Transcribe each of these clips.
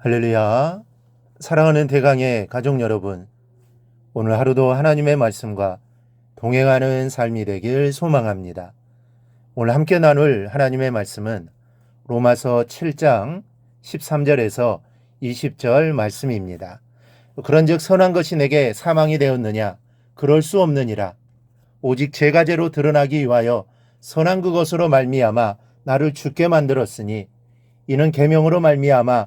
할렐루야. 사랑하는 대강의 가족 여러분. 오늘 하루도 하나님의 말씀과 동행하는 삶이 되길 소망합니다. 오늘 함께 나눌 하나님의 말씀은 로마서 7장 13절에서 20절 말씀입니다. 그런즉 선한 것이 내게 사망이 되었느냐? 그럴 수 없느니라. 오직 죄가죄로 드러나기 위하여 선한 그것으로 말미암아 나를 죽게 만들었으니 이는 계명으로 말미암아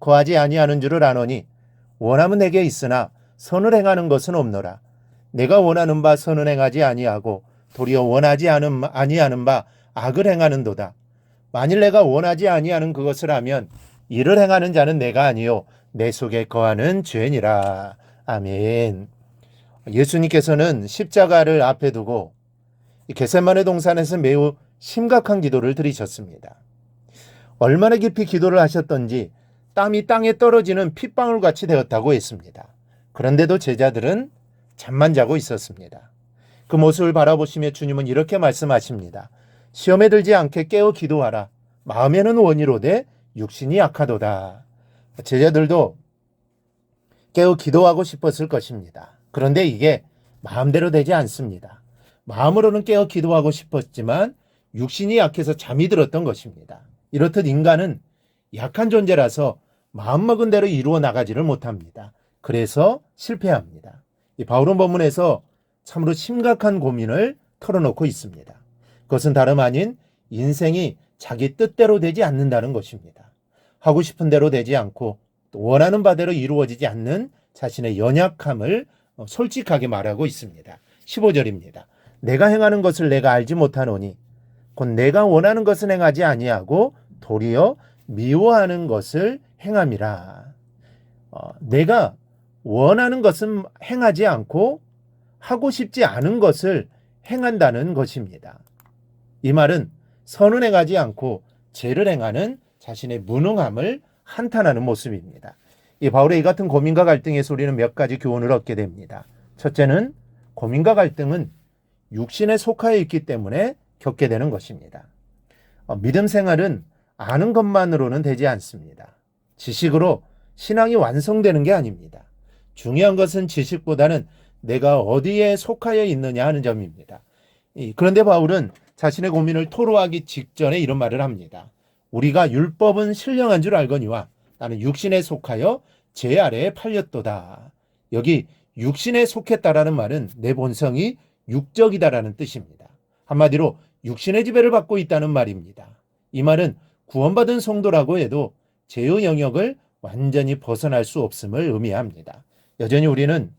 거하지 아니하는 줄을 아노니 원함은 내게 있으나 선을 행하는 것은 없노라. 내가 원하는 바 선을 행하지 아니하고 도리어 원하지 않은 아니하는 바 악을 행하는도다. 만일 내가 원하지 아니하는 그것을 하면 이를 행하는 자는 내가 아니요 내 속에 거하는 죄니라. 아멘. 예수님께서는 십자가를 앞에 두고 겟세마네 동산에서 매우 심각한 기도를 드리셨습니다. 얼마나 깊이 기도를 하셨던지 땀이 땅에 떨어지는 핏방울 같이 되었다고 했습니다. 그런데도 제자들은 잠만 자고 있었습니다. 그 모습을 바라보시며 주님은 이렇게 말씀하십니다. 시험에 들지 않게 깨어 기도하라. 마음에는 원이로되 육신이 약하도다. 제자들도 깨어 기도하고 싶었을 것입니다. 그런데 이게 마음대로 되지 않습니다. 마음으로는 깨어 기도하고 싶었지만 육신이 약해서 잠이 들었던 것입니다. 이렇듯 인간은 약한 존재라서 마음먹은 대로 이루어 나가지를 못합니다. 그래서 실패합니다. 이 바울은 본문에서 참으로 심각한 고민을 털어놓고 있습니다. 그것은 다름 아닌 인생이 자기 뜻대로 되지 않는다는 것입니다. 하고 싶은 대로 되지 않고 또 원하는 바대로 이루어지지 않는 자신의 연약함을 어, 솔직하게 말하고 있습니다. 15절입니다. 내가 행하는 것을 내가 알지 못하노니 곧 내가 원하는 것은 행하지 아니하고 도리어 미워하는 것을 행함이라. 어, 내가 원하는 것은 행하지 않고 하고 싶지 않은 것을 행한다는 것입니다. 이 말은 선은 행하지 않고 죄를 행하는 자신의 무능함을 한탄하는 모습입니다. 이 바울의 이 같은 고민과 갈등에서 우리는 몇 가지 교훈을 얻게 됩니다. 첫째는 고민과 갈등은 육신에 속하여 있기 때문에 겪게 되는 것입니다. 어, 믿음 생활은 아는 것만으로는 되지 않습니다. 지식으로 신앙이 완성되는 게 아닙니다. 중요한 것은 지식보다는 내가 어디에 속하여 있느냐 하는 점입니다. 이, 그런데 바울은 자신의 고민을 토로하기 직전에 이런 말을 합니다. 우리가 율법은 신령한 줄 알거니와 나는 육신에 속하여 제 아래에 팔렸도다. 여기 육신에 속했다라는 말은 내 본성이 육적이다라는 뜻입니다. 한마디로 육신의 지배를 받고 있다는 말입니다. 이 말은 구원받은 성도라고 해도 죄의 영역을 완전히 벗어날 수 없음을 의미합니다. 여전히 우리는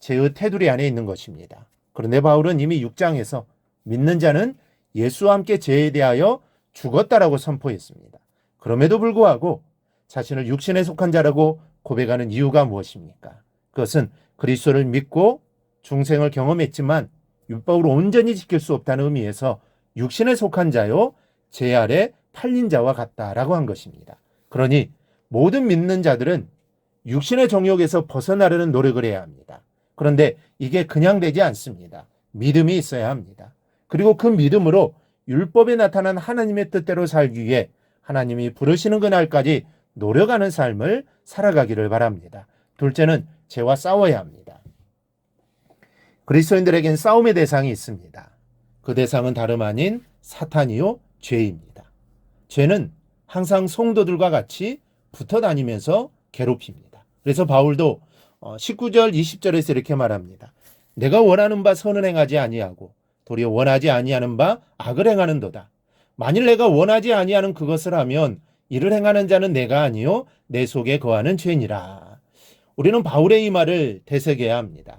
죄의 테두리 안에 있는 것입니다. 그런데 바울은 이미 6장에서 믿는 자는 예수와 함께 죄에 대하여 죽었다라고 선포했습니다. 그럼에도 불구하고 자신을 육신에 속한 자라고 고백하는 이유가 무엇입니까? 그것은 그리스도를 믿고 중생을 경험했지만 율법으로 온전히 지킬 수 없다는 의미에서 육신에 속한 자요 죄 아래 팔린 자와 같다라고 한 것입니다. 그러니 모든 믿는 자들은 육신의 정욕에서 벗어나려는 노력을 해야 합니다. 그런데 이게 그냥 되지 않습니다. 믿음이 있어야 합니다. 그리고 그 믿음으로 율법에 나타난 하나님의 뜻대로 살기 위해 하나님이 부르시는 그날까지 노력하는 삶을 살아가기를 바랍니다. 둘째는 죄와 싸워야 합니다. 그리스도인들에겐 싸움의 대상이 있습니다. 그 대상은 다름 아닌 사탄이요 죄입니다. 죄는 항상 성도들과 같이 붙어 다니면서 괴롭힙니다. 그래서 바울도 19절 20절에서 이렇게 말합니다. 내가 원하는 바 선을 행하지 아니하고 도리어 원하지 아니하는 바 악을 행하는도다. 만일 내가 원하지 아니하는 그것을 하면 이를 행하는 자는 내가 아니요 내 속에 거하는 죄니라. 우리는 바울의 이 말을 되새겨야 합니다.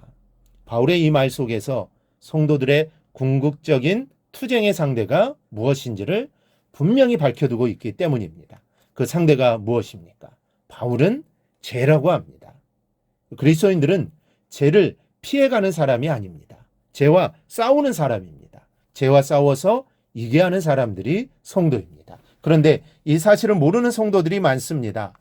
바울의 이 말 속에서 성도들의 궁극적인 투쟁의 상대가 무엇인지를 분명히 밝혀두고 있기 때문입니다. 그 상대가 무엇입니까? 바울은 죄라고 합니다. 그리스도인들은 죄를 피해가는 사람이 아닙니다. 죄와 싸우는 사람입니다. 죄와 싸워서 이게 하는 사람들이 성도입니다. 그런데 이 사실을 모르는 성도들이 많습니다.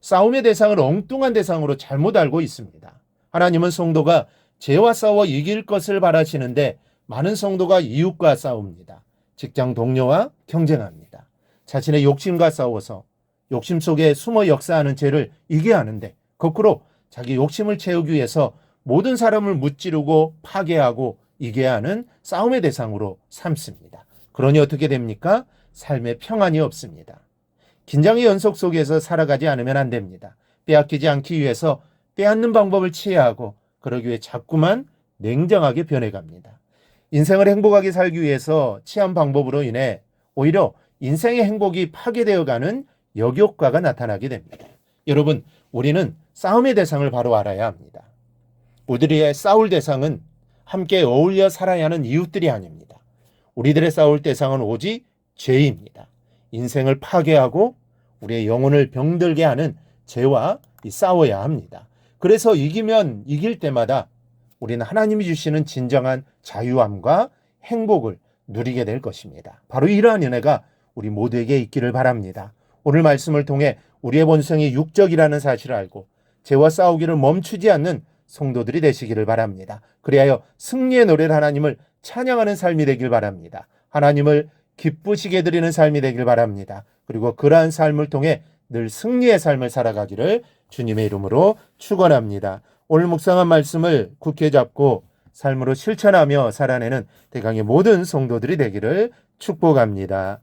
싸움의 대상을 엉뚱한 대상으로 잘못 알고 있습니다. 하나님은 성도가 죄와 싸워 이길 것을 바라시는데 많은 성도가 이웃과 싸웁니다. 직장 동료와 경쟁합니다. 자신의 욕심과 싸워서 욕심 속에 숨어 역사하는 죄를 이겨야 하는데 거꾸로 자기 욕심을 채우기 위해서 모든 사람을 무찌르고 파괴하고 이겨야 하는 싸움의 대상으로 삼습니다. 그러니 어떻게 됩니까? 삶에 평안이 없습니다. 긴장의 연속 속에서 살아가지 않으면 안 됩니다. 빼앗기지 않기 위해서 빼앗는 방법을 취해야 하고 그러기 위해 자꾸만 냉정하게 변해갑니다. 인생을 행복하게 살기 위해서 취한 방법으로 인해 오히려 인생의 행복이 파괴되어가는 역효과가 나타나게 됩니다. 여러분, 우리는 싸움의 대상을 바로 알아야 합니다. 우리의 싸울 대상은 함께 어울려 살아야 하는 이웃들이 아닙니다. 우리들의 싸울 대상은 오직 죄입니다. 인생을 파괴하고 우리의 영혼을 병들게 하는 죄와 싸워야 합니다. 그래서 이기면 이길 때마다 우리는 하나님이 주시는 진정한 자유함과 행복을 누리게 될 것입니다. 바로 이러한 은혜가 우리 모두에게 있기를 바랍니다. 오늘 말씀을 통해 우리의 본성이 육적이라는 사실을 알고 죄와 싸우기를 멈추지 않는 성도들이 되시기를 바랍니다. 그리하여 승리의 노래를 하나님을 찬양하는 삶이 되길 바랍니다. 하나님을 기쁘시게 드리는 삶이 되길 바랍니다. 그리고 그러한 삶을 통해 늘 승리의 삶을 살아가기를 주님의 이름으로 축원합니다. 오늘 묵상한 말씀을 굳게 잡고 삶으로 실천하며 살아내는 대강의 모든 성도들이 되기를 축복합니다.